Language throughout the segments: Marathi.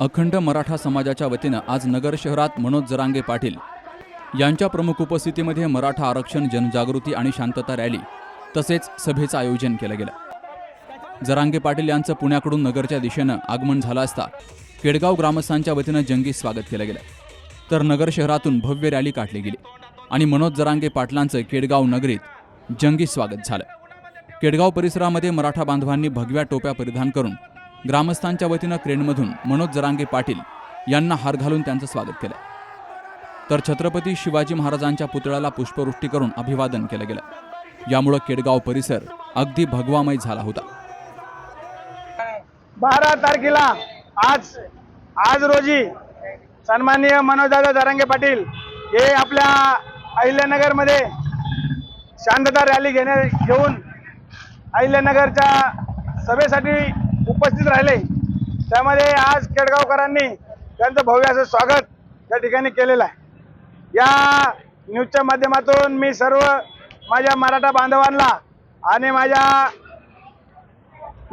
अखंड मराठा समाजाच्या वतीनं आज नगर शहरात मनोज जरांगे पाटील यांच्या प्रमुख उपस्थितीमध्ये मराठा आरक्षण जनजागृती आणि शांतता रॅली तसेच सभेचं आयोजन केलं गेलं. जरांगे पाटील यांचं पुण्याकडून नगरच्या दिशेनं आगमन झालं असता केडगाव ग्रामस्थांच्या वतीनं जंगी स्वागत केलं गेलं. तर नगर शहरातून भव्य रॅली काढली गेली आणि मनोज जरांगे पाटलांचं केडगाव नगरीत जंगी स्वागत झालं. केडगाव परिसरामध्ये मराठा बांधवांनी भगव्या टोप्या परिधान करून ग्रामस्थांच्या वतीनं क्रेनमधून मनोज जरांगे पाटील यांना हार घालून त्यांचं स्वागत केलं. तर छत्रपती शिवाजी महाराजांच्या पुतळ्याला पुष्पवृष्टी करून अभिवादन केलं गेलं. यामुळं केडगाव परिसर अगदी भगवामय झाला होता. बारा तारखेला आज आज रोजी सन्माननीय मनोजदादा जरांगे पाटील हे आपल्या अहिल्यानगरमध्ये शांतता रॅली घेण्या घेऊन अहिल्यानगरच्या सभेसाठी उपस्थित राहिले. त्यामध्ये आज केडगावकरांनी त्यांचं भव्य असं स्वागत त्या ठिकाणी केलेलं आहे. या न्यूजच्या माध्यमातून मी सर्व माझ्या मराठा बांधवांना आणि माझ्या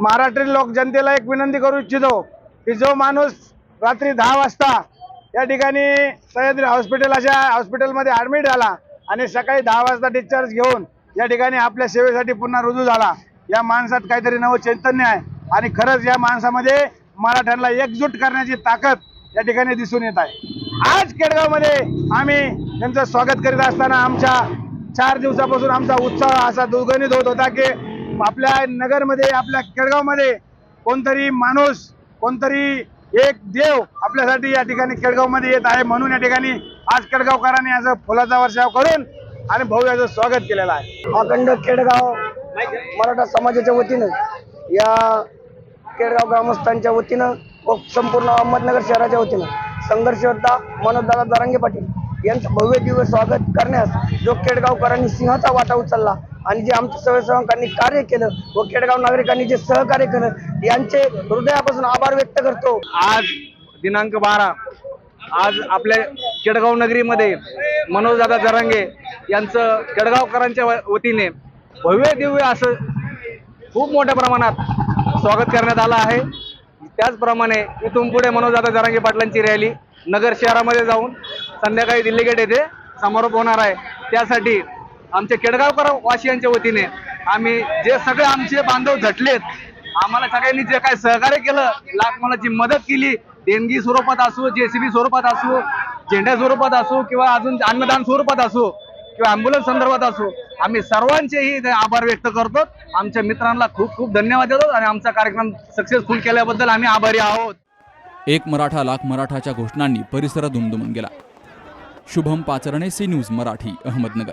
महाराष्ट्रीय लोक जनतेला एक विनंती करू इच्छितो की जो माणूस रात्री दहा वाजता या ठिकाणी सह्याद्री हॉस्पिटल अशा हॉस्पिटलमध्ये ॲडमिट झाला आणि सकाळी दहा वाजता डिस्चार्ज घेऊन या ठिकाणी आपल्या सेवेसाठी पुन्हा रुजू झाला. या माणसात काहीतरी नवं चैतन्य आहे. आणि खरंच या माणसामध्ये मराठ्यांना एकजूट करण्याची ताकद या ठिकाणी दिसून येत आहे. आज केडगावमध्ये आम्ही त्यांचं स्वागत करीत असताना आमच्या चार दिवसापासून आमचा उत्साह असा दुर्गणित होत होता की आपल्या नगरमध्ये आपल्या केडगावमध्ये कोणतरी माणूस कोणतरी एक देव आपल्यासाठी या ठिकाणी केडगावमध्ये येत आहे. म्हणून या ठिकाणी आज केडगावकरांनी असं फुलाचा वर्षाव करून आणि भव्याचं स्वागत केलेलं आहे. अखंड केडगाव मराठा समाजाच्या वतीनं या केडगाव ग्रामस्थांच्या वतीनं व संपूर्ण अहमदनगर शहराच्या वतीनं संघर्ष मनोजदादा दरांगे पाटील यांचं भव्य दिव्य स्वागत करण्यास जो केडगावकरांनी सिंहाचा वाटा उचलला आणि जे आमच्या स्वयंसेवकांनी कार्य केलं व केडगाव नागरिकांनी जे सहकार्य केलं यांचे हृदयापासून आभार व्यक्त करतो. आज दिनांक बारा. आज आपल्या केडगाव नगरीमध्ये मनोजदादा जरांगे यांचं केडगावकरांच्या व- वतीने भव्य दिव्य असं खूप मोठ्या प्रमाणात स्वागत करण्यात आलं आहे. त्याचप्रमाणे इथून पुढे मनोजदादा जरांगे पाटलांची रॅली. नगर शहरामध्ये जाऊन संध्याकाळी दिल्ली गेट येथे समारोप होणार आहे. त्यासाठी आमच्या केडगावकर वासियांच्या वतीने आम्ही जे सगळे आमचे बांधव झटलेत आम्हाला सगळ्यांनी जे काय सहकार्य केलं लाख मोलाची मदत केली देणगी स्वरूपात असो जेसीबी स्वरूपात असो झेंड्या स्वरूपात असो किंवा अजून अन्नदान स्वरूपात असो किंवा अँब्युलन्स संदर्भात असो आम्ही सर्वांचेही ते आभार व्यक्त करतो. आमच्या मित्रांना खूप खूप धन्यवाद देतो आणि आमचा कार्यक्रम सक्सेसफुल केल्याबद्दल आम्ही आभारी आहोत. एक मराठा लाख मराठाच्या घोषणांनी परिसर दुमदुमून गेला. Shubham Pacharne C news Marathi Ahmednagar.